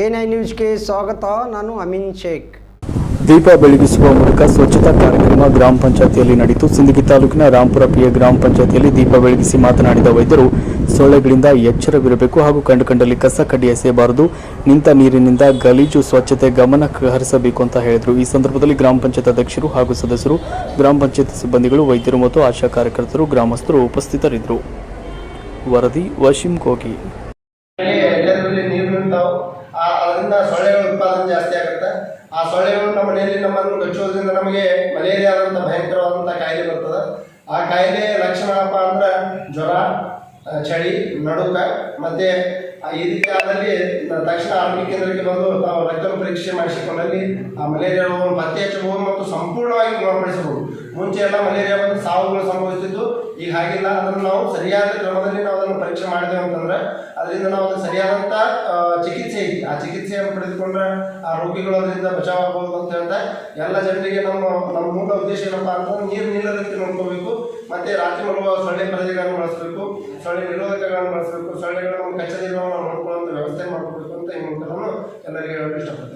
A ನ್ಯೂಸ್ಗೆ ಸ್ವಾಗತ, ನಾನು ಅಮಿನ್ ಶೇಖ್. ದೀಪ ಬೆಳಗಿಸುವ ಮೂಲಕ ಸ್ವಚ್ಛತಾ ಕಾರ್ಯಕ್ರಮ ಗ್ರಾಮ ಪಂಚಾಯತಿಯಲ್ಲಿ ನಡೆಯಿತು. ಸಿಂದಗಿ ತಾಲೂಕಿನ ರಾಂಪುರ ಪಿಯ ಗ್ರಾಮ ಪಂಚಾಯತಿಯಲ್ಲಿ ದೀಪ ಬೆಳಗಿಸಿ ಮಾತನಾಡಿದ ವೈದ್ಯರು, ಸೊಳ್ಳೆಗಳಿಂದ ಎಚ್ಚರವಿರಬೇಕು ಹಾಗೂ ಕಂಡು ಕಂಡಲ್ಲಿ ಕಸ ಕಡ್ಡಿ ಎಸೆಯಬಾರದು. ನಿಂತ ನೀರಿನಿಂದ ಗಲೀಜು ಸ್ವಚ್ಛತೆ ಗಮನ ಹರಿಸಬೇಕು ಅಂತ ಹೇಳಿದರು. ಈ ಸಂದರ್ಭದಲ್ಲಿ ಗ್ರಾಮ ಪಂಚಾಯತ್ ಅಧ್ಯಕ್ಷರು ಹಾಗೂ ಸದಸ್ಯರು, ಗ್ರಾಮ ಪಂಚಾಯತ್ ಸಿಬ್ಬಂದಿಗಳು, ವೈದ್ಯರು ಮತ್ತು ಆಶಾ ಕಾರ್ಯಕರ್ತರು, ಗ್ರಾಮಸ್ಥರು ಉಪಸ್ಥಿತರಿದ್ದರು. ವರದಿ ವಶಿಮ್ ಕೋಗಿ. ಅದರಿಂದ ಸೊಳ್ಳೆಗಳ ಉತ್ಪಾದನೆ ಜಾಸ್ತಿ ಆಗುತ್ತೆ. ಆ ಸೊಳ್ಳೆಗಳು ನಮ್ಮ ಮನೆಯಲ್ಲಿ ನಮ್ಮನ್ನು ಕಚ್ಚೋದ್ರಿಂದ ನಮಗೆ ಮಲೇರಿಯಾ ಆದಂಥ ಭಯಂಕರವಾದಂಥ ಕಾಯಿಲೆ ಬರ್ತದೆ. ಆ ಕಾಯಿಲೆ ಲಕ್ಷಣ ಏನಪ್ಪ ಅಂದ್ರೆ ಜ್ವರ ಚಳಿ, ನಡುಕ ಮತ್ತೆ ಈ ರೀತಿ ಆದಲ್ಲಿ ನ- ತಕ್ಷಣ ಆರೋಗ್ಯ ಕೇಂದ್ರಕ್ಕೆ ಬಂದು ತಾವು ರಕ್ತ ಪರೀಕ್ಷೆ ಮಾಡಿಸಿಕೊಂಡಲ್ಲಿ ಆ ಮಲೇರಿಯಾ ರೋಗವನ್ನು ಪತ್ತೆ ಹಚ್ಚಬಹುದು ಮತ್ತು ಸಂಪೂರ್ಣವಾಗಿ ಗುಣಪಡಿಸಬಹುದು. ಮುಂಚೆ ಎಲ್ಲ ಮಲೇರಿಯಾ ಬಂದು ಸಾವುಗಳು ಸಂಭವಿಸಿದ್ದು ಈಗ ಹಾಗಿಲ್ಲ. ಅದನ್ನು ನಾವು ಸರಿಯಾದ ಕ್ರಮದಲ್ಲಿ ನಾವು ಅದನ್ನು ಪರೀಕ್ಷೆ ಮಾಡಿದೆವು ಅಂತಂದ್ರೆ ಅದರಿಂದ ನಾವು ಸರಿಯಾದಂಥ ಚಿಕಿತ್ಸೆ ಐತಿ ಆ ಚಿಕಿತ್ಸೆಯನ್ನು ಪಡೆದುಕೊಂಡ್ರೆ ಆ ರೋಗಿಗಳು ಅದರಿಂದ ಬಚಾವ್ ಆಗ್ಬೋದು ಅಂತ ಹೇಳ್ತಾ ಎಲ್ಲ ಜನರಿಗೆ ನಮ್ಮ ನಮ್ಮ ಮೂಲ ಉದ್ದೇಶ ಏನಪ್ಪಾ ಅಂತಂದ್ರೆ ನೀರು ನಿಲ್ಲದಂತೆ ನೋಡ್ಕೋಬೇಕು. ಮತ್ತೆ ರಾತ್ರಿ ಮಲಗುವ ಸೊಳ್ಳೆ ಪರದೆಗಳನ್ನು ಬಳಸಬೇಕು. ಸೊಳ್ಳೆ ನಿರೋಧಕಗಳನ್ನು ಬಳಸಬೇಕು. ಸೊಳ್ಳೆಗಳನ್ನು ಕಚ್ಚದಿರುವ ನಾವು ವ್ಯವಸ್ಥೆ ಮಾಡ್ಕೋಬೇಕು ಅಂತ ಈ ಮೂಲಕ ನಾನು ಎಲ್ಲರಿಗೆ ಹೇಳಲು ಇಷ್ಟಪಡ್ತೇನೆ.